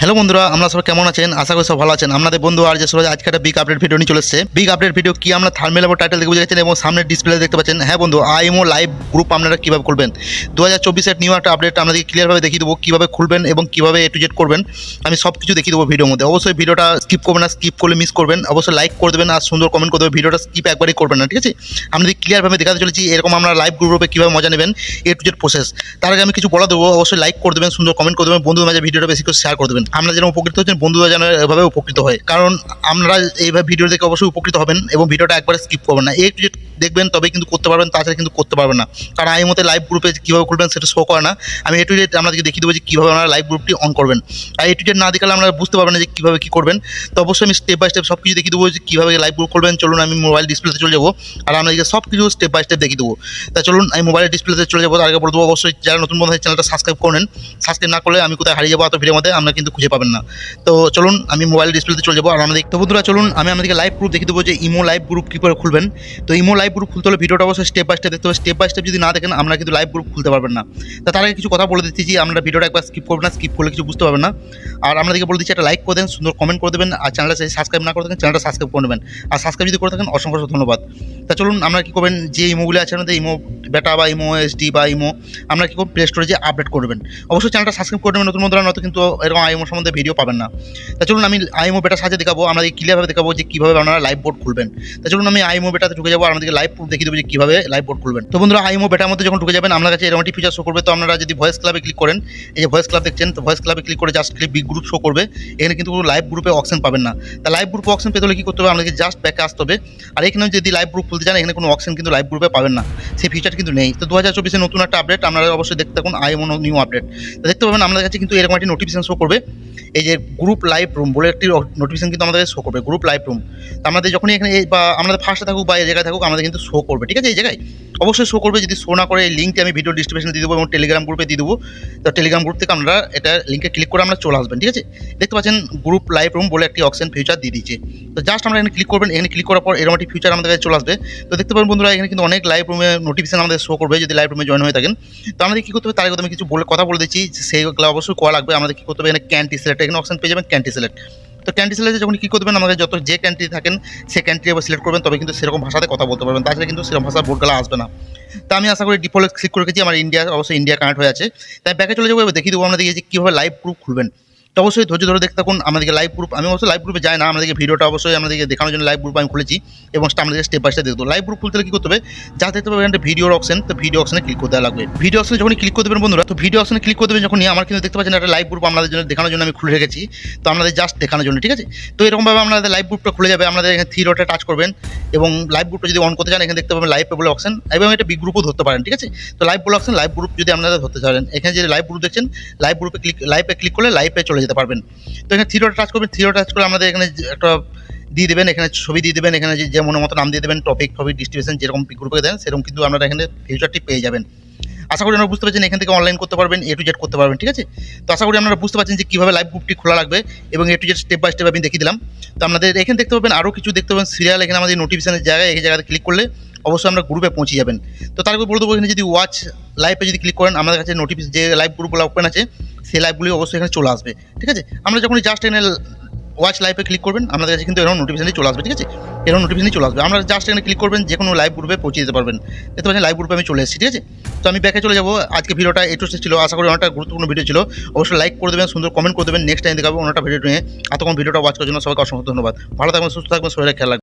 Hello বন্ধুরা, আমরা সবাই কেমন আছেন? আশা করি সব ভালো আছেন। আপনাদের বন্ধু আর যে সবাই আজকে একটা বিগ আপডেট ভিডিও নিয়ে চলেছে বিগ আপডেট ভিডিও কি আমরা থার্মেল এবং টাইটেল দেখে বুঝে এবং সামনের ডিসপ্লে দেখতে পাচ্ছেন। হ্যাঁ বন্ধু আইএমও লাইভ গ্রুপ আপনারা কীভাবে খুলবেন? দু হাজার চব্বিশের নিউ একটা আপডেট আপনাদেরকে ক্লিয়ারভাবে দেখিয়ে দেবো কীভাবে খুলবেন এবং কীভাবে এ টু জেড করবেন। আমি সব কিছু দেখিয়ে দেবো ভিডিওর মধ্যে। অবশ্যই ভিডিওটা স্কিপ করবেন না স্কিপ করলে মিস করবেন। অবশ্যই লাইক করে দেবেন আর সুন্দর কমেন্ট করে দেবেন। ভিডিওটা স্কিপ একবারই করবেন না, ঠিক আছে? আপনাদের ক্লিয়ারভাবে দেখাতে চলেছি, এরকম আমরা লাইভ গ্রুপে কীভাবে মজা নেবেন এ টু জেড প্রসেস তার আগে আমি কিছু বলা দেবো। অবশ্যই লাইক করে দেবেন, সুন্দর কমেন্ট করে দেবেন। বন্ধুদের মাঝে ভিডিওটা বেশি করে শেয়ার করে দেবেন। আমরা যেন উপকৃত হচ্ছেন, বন্ধুরা যেন এভাবে উপকৃত হয়। কারণ আপনারা এইভাবে ভিডিও দেখে অবশ্যই উপকৃত হবেন এবং ভিডিওটা একবারে স্কিপ করবেন না। এই দেখবেন তবে কিন্তু করতে পারবেন, তাছাড়া কিন্তু করতে পারবেন না। কারণ আমি মতে লাইভ গ্রুপে কীভাবে খুলবেন সেটা শো করে না। আমি এটু জেড আপনাদেরকে দেখিয়ে দেবো যে কীভাবে আপনারা লাইভ গ্রুপটি অন করবেন। আর এটু জেড না দেখালে আপনারা বুঝতে পারবেন না যে কীভাবে কী করবেন। তো অবশ্যই আমি স্টেপ বাই স্টেপ সব কিছু দেখিয়ে দেবো যে কীভাবে লাইভ গ্রুপ করবেন। চলুন আমি মোবাইল ডিসপ্লেতে চলে যাব। আর আপনাদেরকে সব কিছু স্টেপ বাই স্টেপ দেখিয়ে দেবো। তা চলুন, আমি মোবাইলের ডিসপ্লেতে চলে যাব। তার আগে বলে দেবো, অবশ্যই যারা নতুন বন্ধু চ্যানেলটা সাবস্ক্রাইব করে নেন। সাবস্ক্রাইব না করলে আমি কোথায় হারিয়ে যাব, এত ভিডিওর মধ্যে আপনারা কিন্তু খুঁজে পাবেন না। তো চলুন, আমি মোবাইল ডিসপ্লেতে চলে যাব। আর আমাদের তো বন্ধুরা, চলুন, আমি আমাদেরকে লাইভ গ্রুপ দেখিয়ে দেবো যে ইমো লাইভ গ্রুপ কী করে খুলবেন। তো ইমো লাইভ গ্রুপ খুলতে হলে ভিডিওটা অবশ্যই স্টেপ বাই স্টেপ দেখতে হবে। স্টেপ বাই স্টেপ যদি না দেখেন, আমরা কিন্তু লাইভ গ্রুপ খুলতে পারবেন না। তা তার আগে কিছু কথা বলে দিচ্ছি যে, আমরা ভিডিওটা একবার স্কিপ করবেন না স্কিপ করলে কিছু বুঝতে পারবেন না। আর আপনাদেরকে বলে দিচ্ছি, একটা লাইক করে দেন, সুন্দর কমেন্ট করে দেবেন, আর চ্যানেলটা সাবস্ক্রাইব না করে থাকেন চ্যানেলটা সাবস্ক্রাইব করে নেবেন। আর সাবস্ক্রাইব যদি করে থাকেন, অসংখ্য ধন্যবাদ। তা চলুন, আমরা কী করবেন, যে ইমোগুলি আছে আমাদের ইমো বেটা বা ইমো এসডি বা ইমো আমরা কী করব প্লে স্টোরে যে আপডেট করবেন অবশ্যই চ্যানেলটা সাবস্ক্রাইব করে নেবেন, নতুন বন্ধুরা, নয়তো কিন্তু এরকম আইমো সম্বন্ধে ভিডিও পাবেন না। তা চলুন, আমি আইমো বেটা সাজে দেখাবো আমাদের ক্লিয়ারভাবে দেখাবো যে কীভাবে আপনারা লাইভ বোর্ড খুলবেন। তা চলুন, আমি আইমো বেটাতে ঢুকে যাব আমাদেরকে লাইভ প্রুফ দেখিয়ে দেবো যে কীভাবে লাইভ বোর্ড খুলবেন। তো বন্ধুরা আইমো বেটার মধ্যে যখন ঢুকে যাবেন আপনার কাছে এরকম একটি ফিচার শো করবে। তো আপনারা যদি ভয়েস ক্লাবে ক্লিক করেন, এই যে ভয়েস ক্লাব দেখছেন, তো ভয়েস ক্লাবে ক্লিক করে just click big group show করবে। এখানে কিন্তু কোনো লাইভ গ্রুপে অপশন পাবেন না। তা লাইভ গ্রুপে অপশন পেতে হলে কী করতে হবে? আপনাকে জাস্ট ব্যাকে আসতে হবে। আর এখানে যদি লাইভ গ্রুপ খুলতে চান, এখানে কোনো অপশন কিন্তু লাইভ গ্রুপে পাবেন না। সেই ফিচার কিন্তু নেই। তো দু হাজার চব্বিশে নতুন একটা আপডেট আপনারা অবশ্যই দেখতে থাকুন আইএমও নিউ আপডেট তো দেখতে পাবেন, আমাদের কাছে কিন্তু এরকম একটি নোটিফিকেশন শো করবে। এই যে গ্রুপ লাইভ রুম বলে একটি নোটিফিকেশন কিন্তু আমাদের শো করবে গ্রুপ লাইভ রুম তো আমাদের যখনই এখানে বা আমাদের ফার্স্টে থাকুক বা এই জায়গায় থাকুক, আমাদের কিন্তু শো করবে, ঠিক আছে? এই জায়গায়? অবশ্যই শো করবে, যদি শো না করে, এই লিঙ্কটি আমি ভিডিও ডিসক্রিপশনে দিয়ে দেবো এবং টেলিগ্রাম গ্রুপে দিয়ে দেবো। তো টেলিগ্রাম গ্রুপ থেকে আমরা এটা লিঙ্কে ক্লিক করে আমরা চলে আসবেন, ঠিক আছে? দেখতে পাচ্ছেন গ্রুপ লাইভ রুম বলে একটি অপশন ফিউচার দিয়ে দিয়েছে। তো জাস্ট আমরা এখানে ক্লিক করবেন, এখানে ক্লিক করার পর এরকম একটি ফিউচার আমাদের কাছে চলে আসবে। তো দেখতে পাবেন বন্ধুরা, এখানে কিন্তু অনেক লাইভ রুমে নোটিফিকেশন আমাদের শো করবে, যদি লাইভ রুমে জয়েন হয়ে থাকেন। তো আমাদের কী করতে হবে, তার আগে আমি কিছু বলে, কথা বলে দিচ্ছি, সেইগুলো অবশ্যই করা লাগবে। আমাদের কী করতে হবে, এখানে ক্যান্টি সিলেক্ট এখানে অপশন পেয়ে যাবেন ক্যান্টি সিলেক্ট তো ক্যান্টি সিলেক্টে যখন কী করবেন আমাদের যত যে ক্যান্টি থাকেন, সে ক্যান্টি এবার সিলেক্ট করবেন, তবে কিন্তু সেরকম ভাষাতে কথা বলতে পারবেন তাছাড়া কিন্তু সেরকম ভাষার বোর্ডগুলো আসবে না। তা আমি আশা করি ডিফল্ট ক্লিক করে রেখেছি আমার ইন্ডিয়া অবশ্যই ইন্ডিয়া কানেক্ট হয়ে আছে। তাই ব্যাকে চলে যাব, এবার দেখিয়ে দেবো দেখি যে কীভাবে লাইভ গ্রুপ খুলবেন। তো অবশ্যই ধৈর্য ধরে দেখতে থাকুন, আমাদেরকে লাইভ গ্রুপ আমি অবশ্যই লাইভ গ্রুপে যাই না, আমাদেরকে ভিডিওটা অবশ্যই আমাদেরকে দেখানোর জন্য লাইভ গ্রুপ আমি খুলেছি এবং আমাদেরকে স্টেপ বাই স্টেপ দেখব লাইভ গ্রুপ খুলতে কী করতে হবে? যা দেখতে পাবেন একটা ভিডিওর অপশন তো ভিডিও অপশনে ক্লিক করতে লাগবে। ভিডিও অপশনে যখন ক্লিক করে দেবেন বন্ধুরা, তো ভিডিও অপশনে ক্লিক করে দেবেন যখন আমার কিন্তু দেখতে পাচ্ছেন একটা লাইভ গ্রুপ আপনাদের জন্য দেখানোর জন্য আমি খুলে রেখেছি। তো আপনাদের জাস্ট দেখানোর জন্য, ঠিক আছে? তো এরকমভাবে আপনাদের লাইভ গ্রুপটা খুলে যাবে, আপনাদের এখানে থ্রি ডটে টাচ করবেন এবং লাইভ গ্রুপটা যদি অন করতে চান, এখানে দেখতে পাবেন লাইভ বলে অপশন এবং এটা বিগ গ্রুপও ধরতে পারেন, ঠিক আছে? তো লাইভ বলে অপশন লাইভ গ্রুপ যদি আপনারা ধরতে চান, এখানে যে লাইভ গ্রুপ দেখছেন লাইভ গ্রুপে ক্লিক লাইভে ক্লিক করলে লাইভে চলে যেতে পারবেন। তো এখানে থ্রি ডটে টাচ করবেন থ্রি টাচ করে আমাদের এখানে একটা দিয়ে দেবেন, এখানে ছবি দিয়ে দেবেন, এখানে যে মনের মতো নাম দিয়ে দেবেন টপিক টপিক ডিস্ট্রিবিউশন যেরকম গ্রুপে দেন, সেরকম কিন্তু আপনারা এখানে ফিউচারটি পেয়ে যাবেন। আশা করি আপনারা বুঝতে পারছেন, এখান থেকে অনলাইন করতে পারবেন এ টু জেড করতে পারবেন, ঠিক আছে? তো আশা করি আপনারা বুঝতে পারছেন যে কীভাবে লাইভ গ্রুপটি খোলা লাগবে এবং A to Z step by step আমি দেখিয়ে দিলাম। তো আপনাদের এখানে দেখতে পাবেন, আরও কিছু দেখতে পাবেন সিরিয়াল এখানে আমাদের নোটিফিকেশনের জায়গায়, এই জায়গাতে ক্লিক করলে অবশ্যই আমরা গ্রুপে পৌঁছে যাবেন। তো তারপর বলে দেবো, এখানে যদি ওয়াচ লাইভে যদি ক্লিক করেন, আমাদের কাছে নোটিফিকেশন যে লাইভ গ্রুপগুলো ওপেন আছে সেই লাইভগুলি অবশ্যই এখানে চলে আসবে, ঠিক আছে? আমরা যখন জাস্ট এখানে ওয়াচ লাইভে ক্লিক করবেন, আমাদের কাছে কিন্তু এরকম নোটিফিকেশনই চলে আসবে, ঠিক আছে? এরকম নোটিফিকেশনই চলে আসবে। আমরা জাস্ট এখানে ক্লিক করবেন যে কোনো লাইভ গ্রুপে পৌঁছে যেতে পারবেন। দেখতে পাচ্ছেন লাইভ গ্রুপে আমি চলে এসেছি, ঠিক আছে? তো আমি ব্যাকে চলে যাব। আজকে ভিডিওটা একটু ছিল। আশা করি অনেকটা গুরুত্বপূর্ণ ভিডিও ছিল। অবশ্যই লাইক করে দেবেন, সুন্দর কমেন্ট করে দেবেন। নেক্সট টাইম দেখাবো অন্যটা ভিডিও নিয়ে। এতক্ষণ ভিডিওটা ওয়াচ করার জন্য সবাইকে অসংখ্য ধন্যবাদ। ভালো থাকবেন, সুস্থ থাকবেন, শরীরে খেয়াল